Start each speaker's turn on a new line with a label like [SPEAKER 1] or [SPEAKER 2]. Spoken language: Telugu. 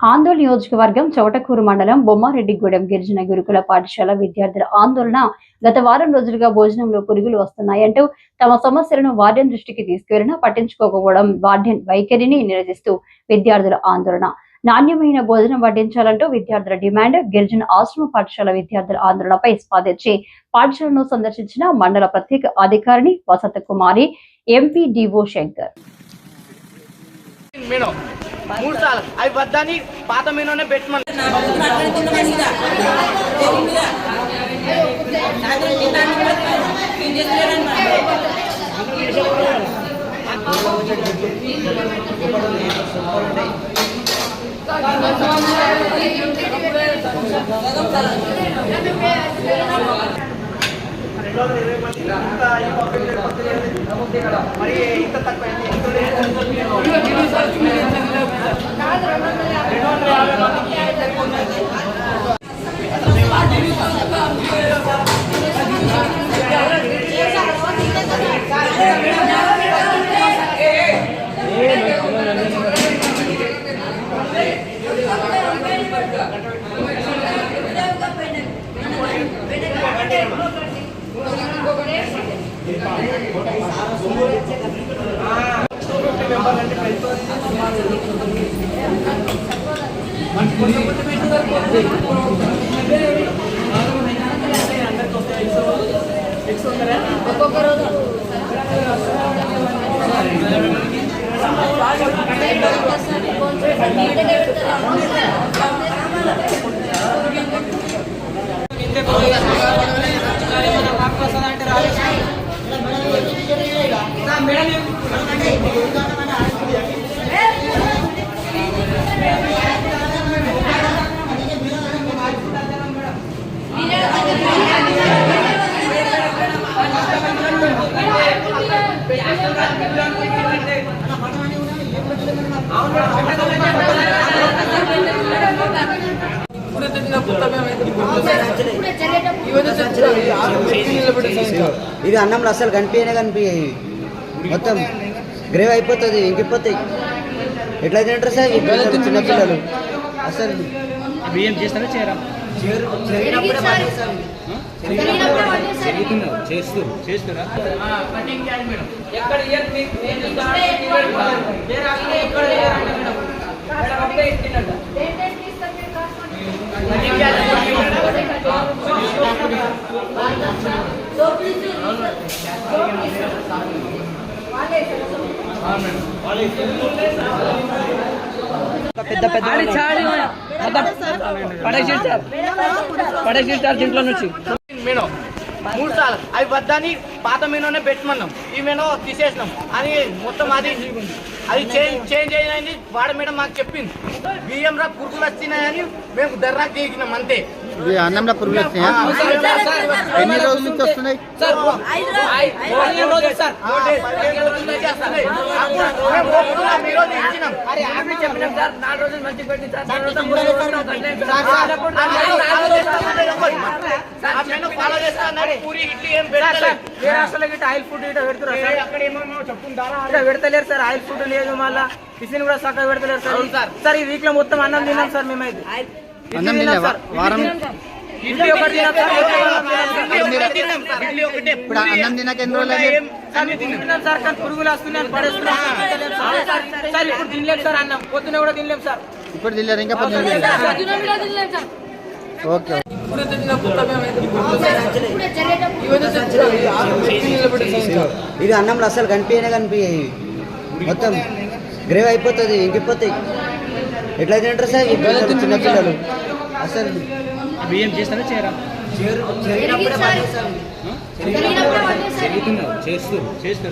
[SPEAKER 1] ఆందోళన నియోజకవర్గం చౌటకూరు మండలం బొమ్మారెడ్డిగూడెం గిరిజన గురుకుల పాఠశాల విద్యార్థుల ఆందోళన గత వారం రోజులుగా భోజనంలో పురుగులు వస్తున్నాయంటూ తమ సమస్యలను వార్డెన్ దృష్టికి తీసుకువెళ్ళినా పట్టించుకోకపోవడం వార్డెన్ వైఖరిని నిరసిస్తూ విద్యార్థుల ఆందోళన. నాణ్యమైన భోజనం వడ్డించాలంటూ విద్యార్థుల డిమాండ్ గిరిజన ఆశ్రమ పాఠశాల విద్యార్థుల ఆందోళనపై స్పందించి పాఠశాలను సందర్శించిన మండల ప్రత్యేక అధికారిని వసంత కుమారి ఎంపీ డివో శంకర్.
[SPEAKER 2] మూడు సార్లు. అవి వద్దని పాత మెనోనే పెట్టమని. మరి ఇంత తక్కువ ఒక్కొక్క
[SPEAKER 3] ఇవి అన్నంలో అసలు కనిపించనే కనిపించాయి మొత్తం గ్రేవ్ అయిపోతుంది ఇంకిపోతాయి. ఎట్లా తింటారు సార్? ఈ పిల్లలు చిన్నపిల్లలు అసలు
[SPEAKER 4] బియ్యం చేస్తారా చేయరా?
[SPEAKER 3] చేరు- చేరినప్పుడే పడేస్తాం.
[SPEAKER 4] చెబుతున్నారు చేస్తూ చేస్తారా?
[SPEAKER 3] పెద్ద పెద్ద
[SPEAKER 4] ఇంట్లో నుంచి
[SPEAKER 2] మెనో మూడు సార్లు అవి వద్దని పాత మెనోనే పెట్టమన్నాం ఈ మెనో తీసేసినాం అని మొత్తం అది అది చేంజ్ చేంజ్ అయింది వాడ మేడం మాకు చెప్పింది బియ్యం రా పురుగులు వచ్చినాయని మేము దర్రాకు దిగినాం అంతే
[SPEAKER 3] అన్నంలో పురుగులు ఎన్ని రోజుల నుంచి వస్తున్నాయి
[SPEAKER 5] ఆయిల్ ఫుడ్ ఇట్లా పెడుతున్నారు ఇట్లా పెడతలేరు సార్ ఆయిల్ ఫుడ్ లేదు మళ్ళా టిఫిన్ కూడా చక్కగా పెడతలేరు సార్
[SPEAKER 2] సార్.
[SPEAKER 5] ఈ వీక్లో మొత్తం అన్నం తిన్నాం సార్ మేమైతే
[SPEAKER 3] అన్నం
[SPEAKER 5] తిన్నాం సార్.
[SPEAKER 3] వారం-
[SPEAKER 5] ఇడ్లీ ఇడ్లీ ఒకటి
[SPEAKER 3] ఇప్పుడు అన్నం తినక ఎన్ని రోజులు
[SPEAKER 5] సార్ కానీ పురుగులు పడేస్తున్నాం సార్. ఇప్పుడు తినలేము సార్ అన్నం. పొద్దున కూడా తినలేము సార్.
[SPEAKER 3] ఇప్పుడు తినలేరు ఇంకా. ఓకే
[SPEAKER 5] ఇప్పుడు.
[SPEAKER 3] ఇవి అన్నంలో అసలు కనిపించనే కనిపించాయి మొత్తం గ్రేవ్ అయిపోతుంది ఇంకిపోతాయి. ఎట్లా తింటారు సార్? ఈ పిల్లలు అసలు
[SPEAKER 4] బియ్యం చేస్తారా చేయరా.
[SPEAKER 3] చేరు- చేరినప్పుడే